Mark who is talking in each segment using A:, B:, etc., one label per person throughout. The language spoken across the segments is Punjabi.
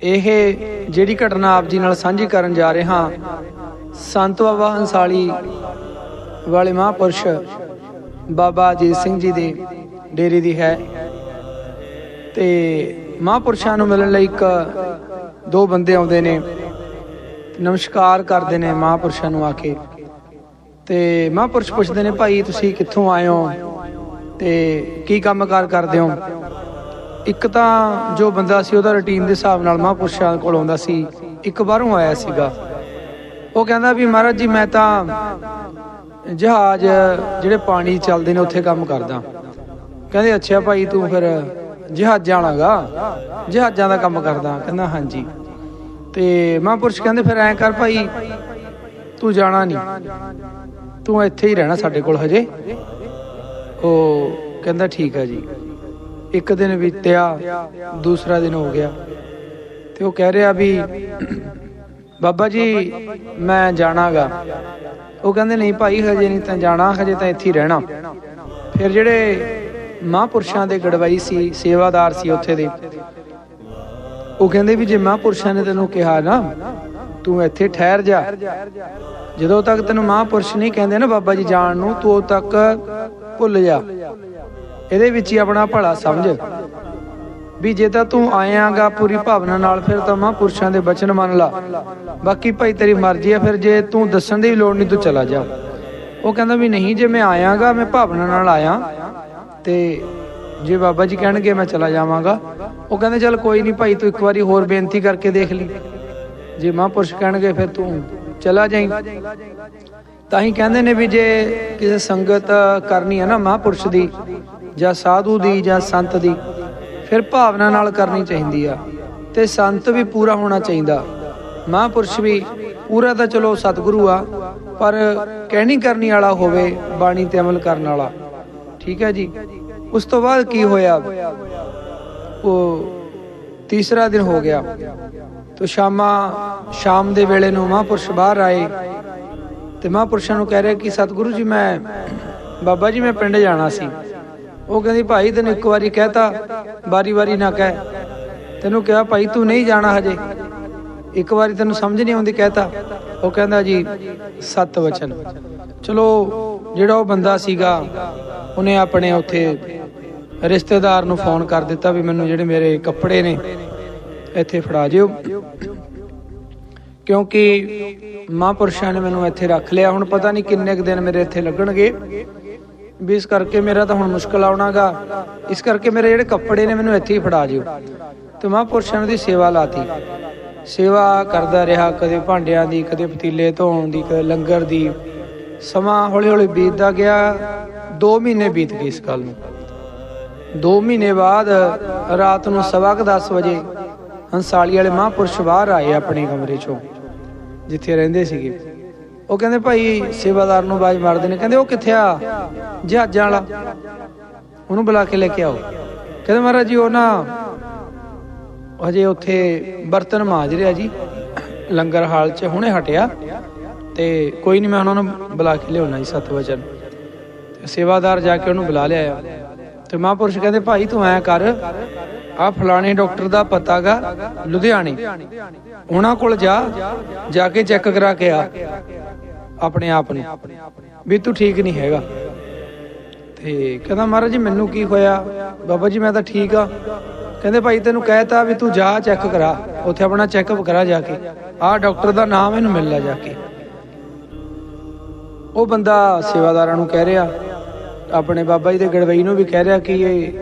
A: ਇਹ ਜਿਹੜੀ ਘਟਨਾ ਆਪ ਜੀ ਨਾਲ ਸਾਂਝੀ ਕਰਨ ਜਾ ਰਹੇ ਹਾਂ, ਸੰਤ ਬਾਬਾ ਹੰਸਾਲੀ ਵਾਲੇ ਮਹਾਂਪੁਰਸ਼ ਬਾਬਾ ਅਜੀਤ ਸਿੰਘ ਜੀ ਦੇ ਡੇਰੇ ਦੀ ਹੈ। ਤੇ ਮਹਾਂਪੁਰਸ਼ਾਂ ਨੂੰ ਮਿਲਣ ਲਈ ਇੱਕ ਦੋ ਬੰਦੇ ਆਉਂਦੇ ਨੇ, ਨਮਸਕਾਰ ਕਰਦੇ ਨੇ ਮਹਾਂਪੁਰਸ਼ਾਂ ਨੂੰ ਆ ਕੇ। ਤੇ ਮਹਾਂਪੁਰਸ਼ ਪੁੱਛਦੇ ਨੇ, ਭਾਈ, ਤੁਸੀਂ ਕਿੱਥੋਂ ਆਏ ਹੋ? ਤੇ ਕੀ ਕੰਮਕਾਰ ਕਰਦੇ ਹੋ? ਇੱਕ ਤਾਂ ਜੋ ਬੰਦਾ ਸੀ ਉਹਦਾ ਰੁਟੀਨ ਦੇ ਹਿਸਾਬ ਨਾਲ ਮਹਾਂਪੁਰਸ਼ਾਂ ਕੋਲ ਆਉਂਦਾ ਸੀ, ਇੱਕ ਬਾਹਰੋਂ ਆਇਆ ਸੀਗਾ। ਉਹ ਕਹਿੰਦਾ ਵੀ ਮਹਾਰਾਜ ਜੀ, ਮੈਂ ਤਾਂ ਜਹਾਜ਼ ਜਿਹੜੇ ਪਾਣੀ 'ਚ ਚੱਲਦੇ ਨੇ, ਉੱਥੇ ਕੰਮ ਕਰਦਾ। ਕਹਿੰਦੇ, ਅੱਛਾ ਭਾਈ, ਤੂੰ ਫਿਰ ਜਹਾਜ਼ਾਂ ਵਾਲਾਗਾ ਜਹਾਜ਼ਾਂ ਦਾ ਕੰਮ ਕਰਦਾ। ਕਹਿੰਦਾ, ਹਾਂਜੀ। ਤੇ ਮਹਾਂਪੁਰਸ਼ ਕਹਿੰਦੇ, ਫਿਰ ਐਂ ਕਰ ਭਾਈ, ਤੂੰ ਜਾਣਾ ਨਹੀਂ। ਤੂੰ ਇੱਥੇ ਹੀ ਰਹਿਣਾ ਸਾਡੇ ਕੋਲ ਹਜੇ। ਉਹ ਕਹਿੰਦਾ, ਠੀਕ ਆ ਜੀ। ਇੱਕ ਦਿਨ ਬੀਤਿਆ, ਦੂਸਰਾ ਦਿਨ ਹੋ ਗਿਆ। ਤੇ ਉਹ ਕਹਿ ਰਿਹਾ ਵੀ, ਬਾਬਾ ਜੀ, ਮੈਂ ਜਾਣਾਗਾ। ਉਹ ਕਹਿੰਦੇ, ਨਹੀਂ ਭਾਈ, ਹਜੇ ਨਹੀਂ ਤਾਂ ਜਾਣਾ, ਹਜੇ ਤਾਂ ਇੱਥੇ ਹੀ ਰਹਿਣਾ। ਫਿਰ ਜਿਹੜੇ ਮਹਾਂਪੁਰਸ਼ਾਂ ਦੇ ਗੜਵਾਈ ਸੀ, ਸੇਵਾਦਾਰ ਸੀ ਉੱਥੇ ਦੇ, ਉਹ ਕਹਿੰਦੇ ਵੀ ਜੇ ਮਹਾਂਪੁਰਸ਼ਾਂ ਨੇ ਤੈਨੂੰ ਕਿਹਾ ਨਾ, ਤੂੰ ਇੱਥੇ ਠਹਿਰ ਜਾ। ਜਦੋਂ ਤੱਕ ਤੈਨੂੰ ਮਹਾਂਪੁਰਸ਼ ਨਹੀਂ ਕਹਿੰਦੇ ਨਾ ਬਾਬਾ ਜੀ ਜਾਣ ਨੂੰ, ਤੂੰ ਉਦੋਂ ਤੱਕ ਭੁੱਲ ਜਾ। ਇਹਦੇ ਵਿੱਚ ਹੀ ਆਪਣਾ ਭਲਾ ਸਮਝ। ਵੀ ਜੇ ਤਾਂ ਤੂੰ ਆਇਆਗਾ ਪੂਰੀ ਭਾਵਨਾ ਨਾਲ, ਫਿਰ ਤਾਂ ਮਹਾਂਪੁਰਸ਼ਾਂ ਦੇ ਬਚਨ ਮੰਨ ਲਾ। ਬਾਕੀ ਭਾਈ ਤੇਰੀ ਮਰਜ਼ੀ ਆ, ਫਿਰ ਜੇ ਤੂੰ ਦੱਸਣ ਦੀ ਲੋੜ ਨਹੀਂ ਤੂੰ ਚਲਾ ਜਾ। ਉਹ ਕਹਿੰਦਾ ਵੀ ਨਹੀਂ, ਜੇ ਮੈਂ ਆਇਆਗਾ ਮੈਂ ਭਾਵਨਾ ਨਾਲ ਆਇਆ, ਤੇ ਜੇ ਬਾਬਾ ਜੀ ਕਹਿਣਗੇ ਮੈਂ ਚਲਾ ਜਾਵਾਂਗਾ। ਉਹ ਕਹਿੰਦੇ ਚੱਲ ਕੋਈ ਨਹੀਂ ਭਾਈ, ਤੂੰ ਇੱਕ ਵਾਰੀ ਹੋਰ ਬੇਨਤੀ ਕਰਕੇ ਦੇਖ ਲਈ। ਜੇ ਮਹਾਂਪੁਰਸ਼ ਕਹਿਣਗੇ, ਫਿਰ ਤੂੰ ਚਲਾ ਜਾਈਂ। ਤਾਂ ਹੀ ਕਹਿੰਦੇ ਨੇ ਵੀ ਜੇ ਕਿਸੇ ਸੰਗਤ ਕਰਨੀ ਹੈ ਨਾ ਮਹਾਂਪੁਰਸ਼ ਦੀ ਜਾਂ ਸਾਧੂ ਦੀ ਜਾਂ ਸੰਤ ਦੀ, ਫਿਰ ਭਾਵਨਾ ਨਾਲ ਕਰਨੀ ਚਾਹੀਦੀ ਆ। ਤੇ ਸੰਤ ਵੀ ਪੂਰਾ ਹੋਣਾ ਚਾਹੀਦਾ। ਮਹਾਂਪੁਰਸ਼ ਵੀ ਪੂਰਾ ਤਾਂ ਚਲੋ ਸਤਿਗੁਰੂ ਆ, ਪਰ ਕਹਿਣੀ ਕਰਨੀ ਵਾਲਾ ਹੋਵੇ, ਬਾਣੀ ਤੇ ਅਮਲ ਕਰਨ ਵਾਲਾ। ਠੀਕ ਹੈ ਜੀ? ਉਸ ਤੋਂ ਬਾਅਦ ਕੀ ਹੋਇਆ? ਉਹ ਤੀਸਰਾ ਦਿਨ ਹੋ ਗਿਆ। ਤੋ ਸ਼ਾਮਾ, ਸ਼ਾਮ ਦੇ ਵੇਲੇ ਨੂੰ ਮਹਾਂਪੁਰਸ਼ ਬਾਹਰ ਆਏ। ਤੇ ਮਹਾਂਪੁਰਸ਼ਾਂ ਨੂੰ ਕਹਿ ਰਿਹਾ ਕਿ, ਸਤਿਗੁਰੂ ਜੀ, ਮੈਂ, ਬਾਬਾ ਜੀ, ਮੈਂ ਪਿੰਡ ਜਾਣਾ ਸੀ। ਉਹ ਕਹਿੰਦੀ, ਭਾਈ, ਤੈਨੂੰ ਇੱਕ ਵਾਰੀ ਕਹਿਤਾ ਵਾਰੀ-ਵਾਰੀ ਨਾ ਕਹਿ। ਤੈਨੂੰ ਕਿਹਾ, ਭਾਈ, ਤੂੰ ਨਹੀਂ ਜਾਣਾ ਹਜੇ। ਇੱਕ ਵਾਰੀ ਤੈਨੂੰ ਸਮਝ ਨਹੀਂ ਆਉਂਦੀ ਕਹਿਤਾ। ਉਹ ਕਹਿੰਦਾ ਜੀ, ਸੱਤ ਵਚਨ। ਚਲੋ, ਜਿਹੜਾ ਉਹ ਬੰਦਾ ਸੀਗਾ, ਉਹਨੇ ਆਪਣੇ ਉੱਥੇ ਰਿਸ਼ਤੇਦਾਰ ਨੂੰ ਫੋਨ ਕਰ ਦਿੱਤਾ ਵੀ ਮੈਨੂੰ ਜਿਹੜੇ ਮੇਰੇ ਕੱਪੜੇ ਨੇ, ਇੱਥੇ ਫੜਾ ਜਿਓ ਕਿਉਂਕਿ ਮਹਾਂਪੁਰਸ਼ਾਂ ਨੇ ਮੈਨੂੰ ਇੱਥੇ ਰੱਖ ਲਿਆ। ਹੁਣ ਪਤਾ ਨਹੀਂ ਕਿੰਨੇ ਕੁ ਦਿਨ ਮੇਰੇ ਇੱਥੇ ਲੱਗਣਗੇ। ਵੀ ਇਸ ਕਰਕੇ ਮੇਰਾ ਤਾਂ ਹੁਣ ਮੁਸ਼ਕਲ ਆਉਣਾਗਾ। ਇਸ ਕਰਕੇ ਮੇਰੇ ਜਿਹੜੇ ਕੱਪੜੇ ਨੇ ਮੈਨੂੰ ਇੱਥੇ ਹੀ ਫੜਾ ਜਿਓ ਤੇ ਮਹਾਂਪੁਰਸ਼ਾਂ ਦੀ ਸੇਵਾ ਲਾਤੀ। ਸੇਵਾ ਕਰਦਾ ਰਿਹਾ ਕਦੇ ਭਾਂਡਿਆਂ ਦੀ, ਕਦੇ ਪਤੀਲੇ ਧੋਣ ਦੀ, ਕਦੇ ਲੰਗਰ ਦੀ। ਸਮਾਂ ਹੌਲੀ ਹੌਲੀ ਬੀਤਦਾ ਗਿਆ। 2 ਮਹੀਨੇ ਬੀਤ ਗਏ ਇਸ ਗੱਲ ਨੂੰ। 2 ਮਹੀਨੇ ਬਾਅਦ ਰਾਤ ਨੂੰ ਸਵਾ ਕੁ 10 ਵਜੇ ਹੰਸਾਲੀ ਵਾਲੇ ਮਹਾਂਪੁਰਸ਼ ਬਾਹਰ ਆਏ ਆਪਣੇ ਕਮਰੇ ਚੋਂ, ਜਿੱਥੇ ਰਹਿੰਦੇ ਸੀਗੇ। ਉਹ ਕਹਿੰਦੇ ਭਾਈ ਸੇਵਾਦਾਰ ਨੂੰ ਆਵਾਜ਼ ਮਾਰਦੇ ਨੇ। ਕਹਿੰਦੇ ਉਹ ਕਿੱਥੇ ਆ? ਜਹਾਜ਼ਾਂ ਵਾਲਾ। ਉਹਨੂੰ ਬੁਲਾ ਕੇ ਲੈ ਕੇ ਆਓ। ਕਹਿੰਦੇ ਮਹਾਰਾਜ ਜੀ, ਉਹ ਨਾ ਹਜੇ ਉੱਥੇ ਬਰਤਨ ਮਾਂਜ ਰਿਹਾ ਜੀ। ਲੰਗਰ ਹਾਲ 'ਚ ਹੁਣੇ ਹਟਿਆ। ਤੇ ਕੋਈ ਨਹੀਂ ਮੈਂ ਉਹਨਾਂ ਨੂੰ ਬੁਲਾ ਕੇ ਲਿਆਉਣਾ ਜੀ ਸਤ ਵਚਨ ਸੇਵਾਦਾਰ ਜਾ ਕੇ ਉਹਨੂੰ ਬੁਲਾ ਲਿਆ ਤੇ ਮਹਾਂਪੁਰਸ਼ ਕਹਿੰਦੇ, ਭਾਈ, ਤੂੰ ਐ ਕਰ ਆ ਫਲਾਣੇ ਡਾਕਟਰ ਦਾ ਪਤਾਗਾ ਲੁਧਿਆਣੇ। ਉਹਨਾਂ ਕੋਲ ਜਾ ਜਾ ਕੇ ਚੈੱਕ ਕਰਾ ਕੇ ਆ, ਆਪਣੇ ਆਪ ਨੂੰ। ਵੀ ਤੂੰ ਠੀਕ ਨਹੀਂ ਹੈਗਾ। ਤੇ ਕਹਿੰਦਾ, ਮਹਾਰਾਜ ਜੀ, ਮੈਨੂੰ ਕੀ ਹੋਇਆ? ਬਾਬਾ ਜੀ, ਮੈਂ ਤਾਂ ਠੀਕ ਆ। ਕਹਿੰਦੇ, ਭਾਈ, ਤੈਨੂੰ ਕਹਿਤਾ ਵੀ ਤੂੰ ਜਾ ਚੈੱਕ ਕਰਾ, ਉੱਥੇ ਆਪਣਾ ਚੈੱਕਅਪ ਕਰਾ ਜਾ ਕੇ। ਆਹ ਡਾਕਟਰ ਦਾ ਨਾਮ ਇਹਨੂੰ ਮਿਲ ਲੈ ਜਾ ਕੇ। ਉਹ ਬੰਦਾ ਸੇਵਾਦਾਰਾਂ ਨੂੰ ਕਹਿ ਰਿਹਾ ਆਪਣੇ ਬਾਬਾ ਜੀ ਦੇ ਗੜਵਈ ਨੂੰ ਵੀ ਕਹਿ ਰਿਹਾ ਕਿ ਇਹ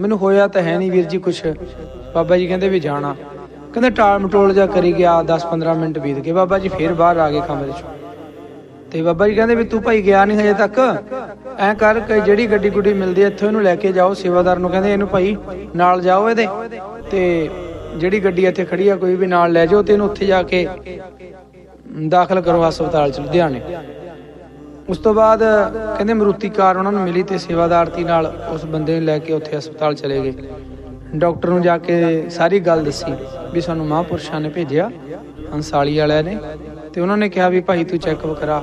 A: ਮੈਨੂੰ ਹੋਇਆ ਤਾਂ ਹੈ ਨਹੀਂ ਵੀਰ ਜੀ ਕੁਛ। ਬਾਬਾ ਜੀ ਕਹਿੰਦੇ ਵੀ ਜਾਣਾ। ਕਹਿੰਦੇ ਟਾਲ ਮਟੋਲ ਜਾ ਕਰੀ ਗਿਆ 10-15 ਮਿੰਟ ਬੀਤ ਗਏ। ਬਾਬਾ ਜੀ ਫੇਰ ਬਾਹਰ ਆ ਗਏ ਕਮਰੇ ਚੋਂ। ਤੇ ਬਾਬਾ ਜੀ ਕਹਿੰਦੇ ਵੀ ਤੂੰ ਭਾਈ ਗਿਆ ਨਹੀਂ ਹਜੇ ਤੱਕ। ਐ ਕਰ ਕਿ ਜਿਹੜੀ ਗੱਡੀ ਗੁੱਡੀ ਮਿਲਦੀ ਐ ਇੱਥੋਂ ਇਹਨੂੰ ਲੈ ਕੇ ਜਾਓ। ਸੇਵਾਦਾਰ ਨੂੰ ਕਹਿੰਦੇ ਇਹਨੂੰ ਭਾਈ ਨਾਲ ਜਾਓ ਇਹਦੇ। ਤੇ ਜਿਹੜੀ ਗੱਡੀ ਇੱਥੇ ਖੜੀ ਆ, ਕੋਈ ਵੀ ਨਾਲ ਲੈ ਜਾਓ ਤੇ ਇਹਨੂੰ ਉੱਥੇ ਜਾ ਕੇ ਦਾਖਲ ਕਰੋ ਹਸਪਤਾਲ ਚ, ਲੁਧਿਆਣੇ। ਉਸ ਤੋਂ ਬਾਅਦ ਕਹਿੰਦੇ ਮਰੂਤੀ ਕਾਰ ਉਹਨਾਂ ਨੂੰ ਮਿਲੀ ਤੇ ਸੇਵਾਦਾਰਤੀ ਨਾਲ ਉਸ ਬੰਦੇ ਨੂੰ ਲੈ ਕੇ ਉੱਥੇ ਹਸਪਤਾਲ ਚਲੇ ਗਏ। ਡਾਕਟਰ ਨੂੰ ਜਾ ਕੇ ਸਾਰੀ ਗੱਲ ਦੱਸੀ ਵੀ ਸਾਨੂੰ ਮਹਾਂਪੁਰਸ਼ਾਂ ਨੇ ਭੇਜਿਆ, ਅੰਸਾਲੀ ਵਾਲਿਆਂ ਨੇ ਤੇ ਉਹਨਾਂ ਨੇ ਕਿਹਾ ਵੀ ਭਾਈ ਤੂੰ ਚੈੱਕਅਪ ਕਰਾ।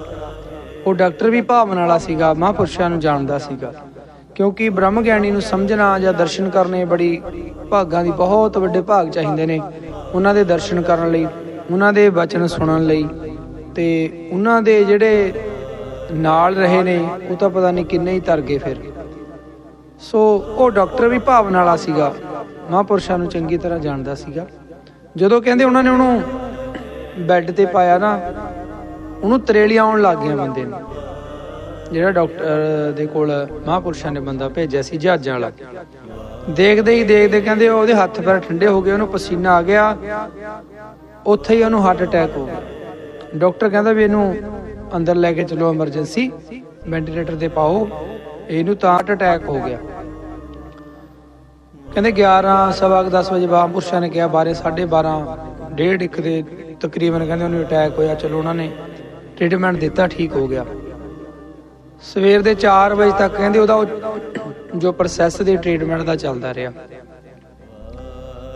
A: ਉਹ ਡਾਕਟਰ ਵੀ ਭਾਵਨਾ ਵਾਲਾ ਸੀਗਾ, ਮਹਾਂਪੁਰਸ਼ਾਂ ਨੂੰ ਜਾਣਦਾ ਸੀਗਾ। ਕਿਉਂਕਿ ਬ੍ਰਹਮ ਗਿਆਨੀ ਨੂੰ ਸਮਝਣਾ ਜਾਂ ਦਰਸ਼ਨ ਕਰਨੇ ਬੜੀ ਭਾਗਾਂ ਦੀ ਬਹੁਤ ਵੱਡੇ ਭਾਗ ਚਾਹੀਦੇ ਨੇ। ਉਹਨਾਂ ਦੇ ਦਰਸ਼ਨ ਕਰਨ ਲਈ, ਉਹਨਾਂ ਦੇ ਬਚਨ ਸੁਣਨ ਲਈ ਤੇ ਉਹਨਾਂ ਦੇ ਜਿਹੜੇ ਨਾਲ ਰਹੇ ਨੇ, ਉਹ ਤਾਂ ਪਤਾ ਨਹੀਂ ਕਿੰਨੇ ਹੀ ਤਰ ਗਏ ਫਿਰ। ਸੋ ਉਹ ਡਾਕਟਰ ਵੀ ਭਾਵਨਾ ਵਾਲਾ ਸੀਗਾ, ਮਹਾਂਪੁਰਸ਼ਾਂ ਨੂੰ ਚੰਗੀ ਤਰ੍ਹਾਂ ਜਾਣਦਾ ਸੀਗਾ। ਜਦੋਂ ਕਹਿੰਦੇ ਉਹਨਾਂ ਨੇ ਉਹਨੂੰ ਬੈੱਡ ਤੇ ਪਾਇਆ ਨਾ, ਉਹਨੂੰ ਤਰੇਲੀਆਂ ਆਉਣ ਲੱਗ ਗਈਆਂ ਬੰਦੇ ਨੂੰ। ਜਿਹੜਾ ਡਾਕਟਰ ਦੇ ਕੋਲ ਮਹਾਂਪੁਰਸ਼ਾਂ ਨੇ ਬੰਦਾ ਭੇਜਿਆ ਸੀ, ਜਹਾਜ਼ਾਂ ਵਾਲਾ। ਦੇਖਦੇ ਹੀ ਦੇਖਦੇ ਕਹਿੰਦੇ ਉਹਦੇ ਹੱਥ ਪੈਰ ਠੰਡੇ ਹੋ ਗਏ, ਉਹਨੂੰ ਪਸੀਨਾ ਆ ਗਿਆ। ਉੱਥੇ ਹੀ ਉਹਨੂੰ ਹਾਰਟ ਅਟੈਕ ਹੋ ਗਿਆ। ਡਾਕਟਰ ਕਹਿੰਦਾ ਵੀ ਇਹਨੂੰ ਅੰਦਰ ਲੈ ਕੇ ਚਲੋ ਐਮਰਜੈਂਸੀ ਵੈਂਟੀਲੇਟਰ ਤੇ ਪਾਓ, ਇਹਨੂੰ ਤਾਂ ਅਟੈਕ ਹੋ ਗਿਆ। ਕਹਿੰਦੇ 11 ਸਵਾ ਕੁ 10 ਵਜੇ ਮਹਾਂਪੁਰਸ਼ਾਂ ਨੇ ਕਿਹਾ ਬਾਰੇ 12:30 ਡੇਢ ਇੱਕ ਦੇ ਤਕਰੀਬਨ ਕਹਿੰਦੇ ਉਹਨੂੰ ਅਟੈਕ ਹੋਇਆ, ਚਲੋ ਉਹਨਾਂ ਨੇ ਟ੍ਰੀਟਮੈਂਟ ਦਿੱਤਾ, ਠੀਕ ਹੋ ਗਿਆ। ਸਵੇਰ ਦੇ 4 ਵਜੇ ਤੱਕ ਕਹਿੰਦੇ ਉਹਦਾ ਜੋ ਪ੍ਰੋਸੈਸ ਦੇ ਟ੍ਰੀਟਮੈਂਟ ਦਾ ਚੱਲਦਾ ਰਿਹਾ।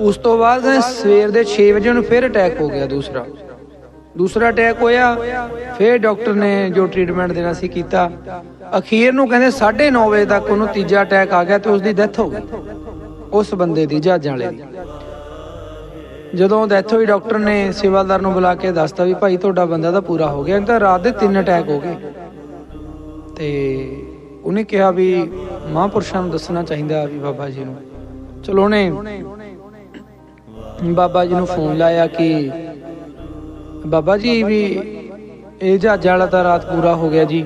A: ਉਸ ਤੋਂ ਬਾਅਦ ਸਵੇਰ ਦੇ 6 ਵਜੇ ਉਹਨੂੰ ਫਿਰ ਅਟੈਕ ਹੋ ਗਿਆ ਦੂਸਰਾ। ਦੂਸਰਾ ਅਟੈਕ ਹੋਇਆ, ਫਿਰ ਡਾਕਟਰ ਨੇ ਜੋ ਟ੍ਰੀਟਮੈਂਟ ਦੇਣਾ ਸੀ ਕੀਤਾ। ਅਖੀਰ ਨੂੰ ਕਹਿੰਦੇ 9:30 ਵਜੇ ਤੱਕ ਉਹਨੂੰ ਤੀਜਾ ਅਟੈਕ ਆ ਗਿਆ ਤੇ ਉਸ ਦੀ ਡੈਥ ਹੋ ਗਈ। ਉਸ ਬੰਦੇ ਦੀ ਜਹਾਜ਼ਾਂ ਵਾਲੇ ਦੀ। ਜਦੋਂ ਡੈਥ ਹੋਈ ਡਾਕਟਰ ਨੇ ਸੇਵਾਦਾਰ ਨੂੰ ਬੁਲਾ ਕੇ ਦੱਸਤਾ ਵੀ ਭਾਈ ਤੁਹਾਡਾ ਬੰਦਾ ਤਾਂ ਪੂਰਾ ਹੋ ਗਿਆ ਇਹ ਰਾਤ ਦੇ ਤਿੰਨ ਅਟੈਕ ਹੋ ਗਏ। ਤੇ ਉਹਨੇ ਕਿਹਾ ਵੀ ਮਹਾਂਪੁਰਸ਼ਾਂ ਨੂੰ ਦੱਸਣਾ ਚਾਹੀਦਾ ਵੀ ਬਾਬਾ ਜੀ ਨੂੰ। ਚਲੋ ਉਹਨੇ ਬਾਬਾ ਜੀ ਨੂੰ ਫੋਨ ਲਾਇਆ ਕਿ ਬਾਬਾ ਜੀ ਵੀ ਇਹ ਜਹਾਜ਼ਾਂ ਵਾਲਾ ਤਾਂ ਰਾਤ ਪੂਰਾ ਹੋ ਗਿਆ ਜੀ।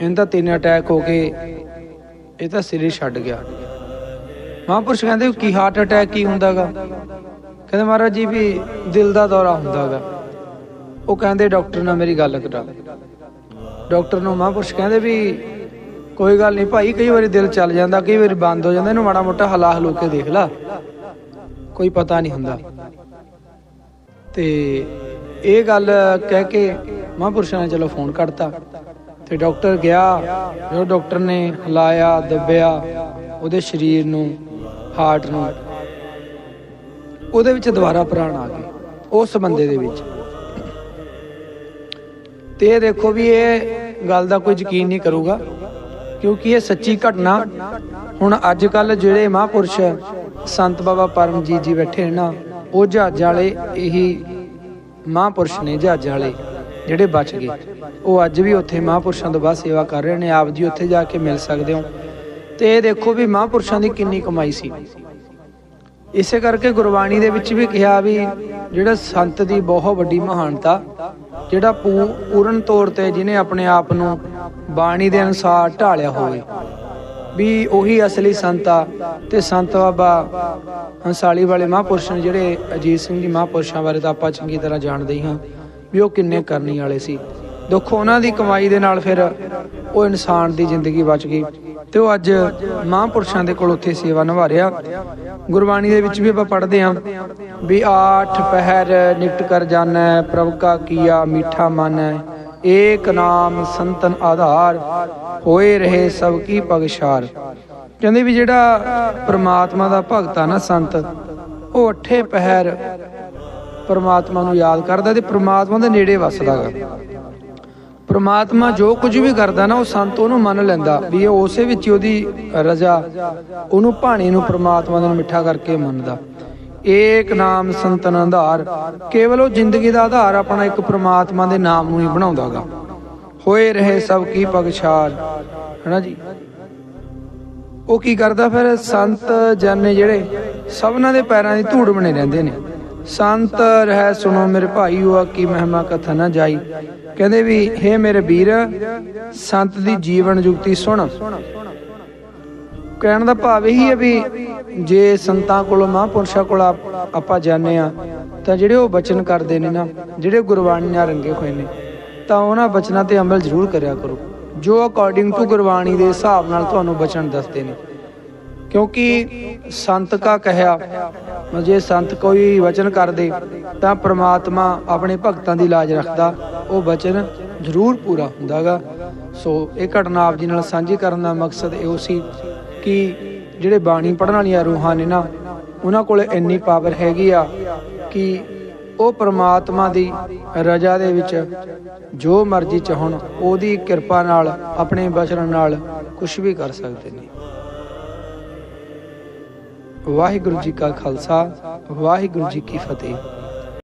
A: ਇਹਨਾਂ ਤਿੰਨ ਅਟੈਕ ਹੋ ਗਏ ਇਹ ਤਾਂ ਸਿਰੇ ਛੱਡ ਗਿਆ। ਮਹਾਂਪੁਰਸ਼ ਕਹਿੰਦੇ ਕੀ ਹਾਰਟ ਅਟੈਕ ਕੀ ਹੁੰਦਾਗਾ? ਕਹਿੰਦੇ ਮਹਾਰਾਜ ਜੀ ਵੀ ਦਿਲ ਦਾ ਦੌਰਾ ਹੁੰਦਾਗਾ। ਉਹ ਕਹਿੰਦੇ ਡਾਕਟਰ ਨਾਲ ਮੇਰੀ ਗੱਲ ਕਰਾ। ਡਾਕਟਰ ਨੂੰ ਮਹਾਂਪੁਰਸ਼ ਕਹਿੰਦੇ ਵੀ ਕੋਈ ਗੱਲ ਨਹੀਂ ਭਾਈ, ਕਈ ਵਾਰੀ ਦਿਲ ਚੱਲ ਜਾਂਦਾ, ਕਈ ਵਾਰੀ ਬੰਦ ਹੋ ਜਾਂਦਾ, ਇਹਨੂੰ ਮਾੜਾ ਮੋਟਾ ਹਲਾ ਹਲੂ ਕੇ ਦੇਖ ਲਾ। ਕੋਈ ਪਤਾ ਨਹੀਂ ਹੁੰਦਾ। ਤੇ ਇਹ ਗੱਲ ਕਹਿ ਕੇ ਮਹਾਂਪੁਰਸ਼ਾਂ ਨੇ ਚਲੋ ਫੋਨ ਕੱਟਤਾ ਤੇ ਡਾਕਟਰ ਗਿਆ, ਜਦੋਂ ਡਾਕਟਰ ਨੇ ਹਿਲਾਇਆ, ਦੱਬਿਆ ਉਹਦੇ ਸਰੀਰ ਨੂੰ, ਹਾਰਟ ਨੂੰ, ਉਹਦੇ ਵਿੱਚ ਦੁਬਾਰਾ ਪ੍ਰਾਣ ਆ ਗਏ, ਉਸ ਬੰਦੇ ਦੇ ਵਿੱਚ। ਤੇ ਇਹ ਦੇਖੋ ਵੀ ਇਹ ਗੱਲ ਦਾ ਕੋਈ ਯਕੀਨ ਨਹੀਂ ਕਰੂਗਾ, ਕਿਉਂਕਿ ਇਹ ਸੱਚੀ ਘਟਨਾ, ਹੁਣ ਅੱਜ ਕੱਲ ਜਿਹੜੇ ਮਹਾਂਪੁਰਸ਼ ਸੰਤ ਬਾਬਾ ਪਰਮਜੀਤ ਜੀ ਬੈਠੇ ਨਾ, ਉਹ ਜਹਾਜ਼ ਵਾਲੇ ਇਹੀ ਮਹਾਪੁਰਸ਼ ਨੇ ਜਹਾਜ਼ਾਂ ਵਾਲੇ ਜਿਹੜੇ ਬਚ ਗਏ। ਉਹ ਅੱਜ ਵੀ ਉੱਥੇ ਮਹਾਪੁਰਸ਼ਾਂ ਤੋਂ ਬਾਅਦ ਸੇਵਾ ਕਰ ਰਹੇ ਨੇ। ਆਪ ਜੀ ਉੱਥੇ ਜਾ ਕੇ ਮਿਲ ਸਕਦੇ ਹੋ। ਤੇ ਇਹ ਦੇਖੋ ਵੀ ਮਹਾਂਪੁਰਸ਼ਾਂ ਦੀ ਕਿੰਨੀ ਕਮਾਈ ਸੀ। ਇਸੇ ਕਰਕੇ ਗੁਰਬਾਣੀ ਦੇ ਵਿੱਚ ਵੀ ਕਿਹਾ ਵੀ ਜਿਹੜਾ ਸੰਤ ਦੀ ਬਹੁਤ ਵੱਡੀ ਮਹਾਨਤਾ, ਜਿਹੜਾ ਪੂ- ਪੂਰਨ ਤੌਰ ਤੇ ਜਿਹਨੇ ਆਪਣੇ ਆਪ ਨੂੰ ਬਾਣੀ ਦੇ ਅਨੁਸਾਰ ਢਾਲਿਆ ਹੋਵੇ। ਵੀ ਉਹੀ ਅਸਲੀ ਸੰਤ ਆ ਤੇ ਸੰਤ ਬਾਬਾ ਹੰਸਾਲੀ ਵਾਲੇ ਮਹਾਂਪੁਰਸ਼ ਨੇ ਜਿਹੜੇ ਅਜੀਤ ਸਿੰਘ ਜੀ ਮਹਾਂਪੁਰਸ਼ਾਂ ਬਾਰੇ ਤਾਂ ਆਪਾਂ ਚੰਗੀ ਤਰ੍ਹਾਂ ਜਾਣਦੇ ਹਾਂ ਵੀ ਉਹ ਕਿੰਨੇ ਕਰਨੀ ਵਾਲੇ ਸੀ। ਦੁੱਖ ਉਹਨਾਂ ਦੀ ਕਮਾਈ ਦੇ ਨਾਲ ਫਿਰ ਉਹ ਇਨਸਾਨ ਦੀ ਜ਼ਿੰਦਗੀ ਬਚ ਗਈ ਤੇ ਉਹ ਅੱਜ ਮਹਾਂਪੁਰਸ਼ਾਂ ਦੇ ਕੋਲ ਉੱਥੇ ਸੇਵਾ ਨਿਭਾ ਰਿਹਾ। ਗੁਰਬਾਣੀ ਦੇ ਵਿੱਚ ਵੀ ਆਪਾਂ ਪੜ੍ਹਦੇ ਹਾਂ ਵੀ ਆਠ ਪਹਿਰ ਨਿਕਟ ਕਰ ਜਾਣਾ ਪ੍ਰਭ ਕਾ ਕੀਆ ਮੀਠਾ ਹੈ ਏਕ ਨਾਮ ਸੰਤਨ ਆਧਾਰ, ਹੋਏ ਰਹੇ ਸਭ ਕੀ ਪਗਸ਼ਾਰ ਕਹਿੰਦੇ ਵੀ ਜਿਹੜਾ ਪ੍ਰਮਾਤਮਾ ਦਾ ਭਗਤ ਆ ਨਾ ਸੰਤ, ਉਹ ਅੱਠੇ ਪਹਿਰ ਪ੍ਰਮਾਤਮਾ ਨੂੰ ਯਾਦ ਕਰਦਾ ਤੇ ਪ੍ਰਮਾਤਮਾ ਦੇ ਨੇੜੇ ਵਸਦਾ ਗਾ। ਪ੍ਰਮਾਤਮਾ ਜੋ ਕੁਝ ਵੀ ਕਰਦਾ ਨਾ, ਉਹ ਸੰਤ ਉਹਨੂੰ ਮੰਨ ਲੈਂਦਾ ਵੀ ਇਹ ਉਸੇ ਵਿੱਚ ਉਹਦੀ ਰਜ਼ਾ, ਉਹਨੂੰ ਭਾਣੀ ਨੂੰ ਪ੍ਰਮਾਤਮਾ ਦੇ ਨਾਲ ਮਿੱਠਾ ਕਰਕੇ ਮੰਨਦਾ। ਏਕ ਨਾਮ ਸੰਤਨ ਆਧਾਰ। ਕੇਵਲ ਉਹ ਜ਼ਿੰਦਗੀ ਦਾ ਆਧਾਰ ਆਪਣਾ ਇੱਕ ਪ੍ਰਮਾਤਮਾ ਦੇ ਨਾਮ ਨੂੰ ਹੀ ਬਣਾਉਂਦਾਗਾ। ਹੋਏ ਰਹੇ ਸਭ ਕੀ ਪਗਛਾਰ ਹੈਨਾ ਜੀ? ਉਹ ਕੀ ਕਰਦਾ ਫਿਰ? ਸੰਤ ਜਨ ਨੇ ਜਿਹੜੇ ਸਭਨਾਂ ਦੇ ਪੈਰਾਂ ਦੀ ਧੂੜ ਬਣੇ ਰਹਿੰਦੇ ਨੇ। ਸੰਤ ਰਹਿ ਸੁਣੋ ਮੇਰੇ ਭਾਈਓ ਕੀ ਮਹਿਮਾ ਕਥਾ ਨਾ ਜਾਈ। ਕਹਿੰਦੇ ਵੀ, ਹੇ ਮੇਰੇ ਵੀਰ, ਸੰਤ ਦੀ ਜੀਵਨ ਜੁਗਤੀ ਸੁਣ। ਕਹਿਣ ਦਾ ਭਾਵ ਇਹੀ ਹੈ ਵੀ ਜੇ ਸੰਤਾਂ ਕੋਲੋਂ, ਮਹਾਂਪੁਰਸ਼ਾਂ ਕੋਲ ਆਪਾਂ ਜਾਂਦੇ ਆ ਤਾਂ ਜਿਹੜੇ ਉਹ ਬਚਨ ਕਰਦੇ ਨੇ ਨਾ, ਜਿਹੜੇ ਗੁਰਬਾਣੀ ਨਾਲ ਰੰਗੇ ਹੋਏ ਨੇ, ਤਾਂ ਉਹਨਾਂ ਬਚਨਾਂ ਤੇ ਅਮਲ ਜ਼ਰੂਰ ਕਰਿਆ ਕਰੋ। ਜੋ ਅਕੋਰਡਿੰਗ ਟੂ ਗੁਰਬਾਣੀ ਦੇ ਹਿਸਾਬ ਨਾਲ ਤੁਹਾਨੂੰ ਬਚਨ ਦੱਸਦੇ ਨੇ। ਕਿਉਂਕਿ ਸੰਤ ਕਾ ਕਹਿਆ ਜੇ ਸੰਤ ਕੋਈ ਵਚਨ ਕਰਦੇ, ਤਾਂ ਪ੍ਰਮਾਤਮਾ ਆਪਣੇ ਭਗਤਾਂ ਦੀ ਲਾਜ ਰੱਖਦਾ, ਉਹ ਵਚਨ ਜ਼ਰੂਰ ਪੂਰਾ ਹੁੰਦਾਗਾ। ਸੋ ਇਹ ਘਟਨਾ ਆਪ ਜੀ ਨਾਲ ਸਾਂਝੀ ਕਰਨ ਦਾ ਮਕਸਦ ਇਹੋ ਸੀ। ਕਿ ਜਿਹੜੇ ਬਾਣੀ ਪੜਨ ਵਾਲੀਆਂ ਰੂਹਾਂ ਨੇ ਨਾ, ਉਹਨਾਂ ਕੋਲ ਇੰਨੀ ਪਾਵਰ ਹੈਗੀ ਆ ਕਿ ਉਹ ਪ੍ਰਮਾਤਮਾ ਦੀ ਰਜ਼ਾ ਦੇ ਵਿੱਚ ਜੋ ਮਰਜ਼ੀ ਚਾਹਣ, ਉਹਦੀ ਕਿਰਪਾ ਨਾਲ, ਆਪਣੇ ਬਚਨ ਨਾਲ ਕੁਝ ਵੀ ਕਰ ਸਕਦੇ ਨੇ। ਵਾਹਿਗੁਰੂ ਜੀ ਕਾ ਖਾਲਸਾ, ਵਾਹਿਗੁਰੂ ਜੀ ਕੀ ਫਤਿਹ।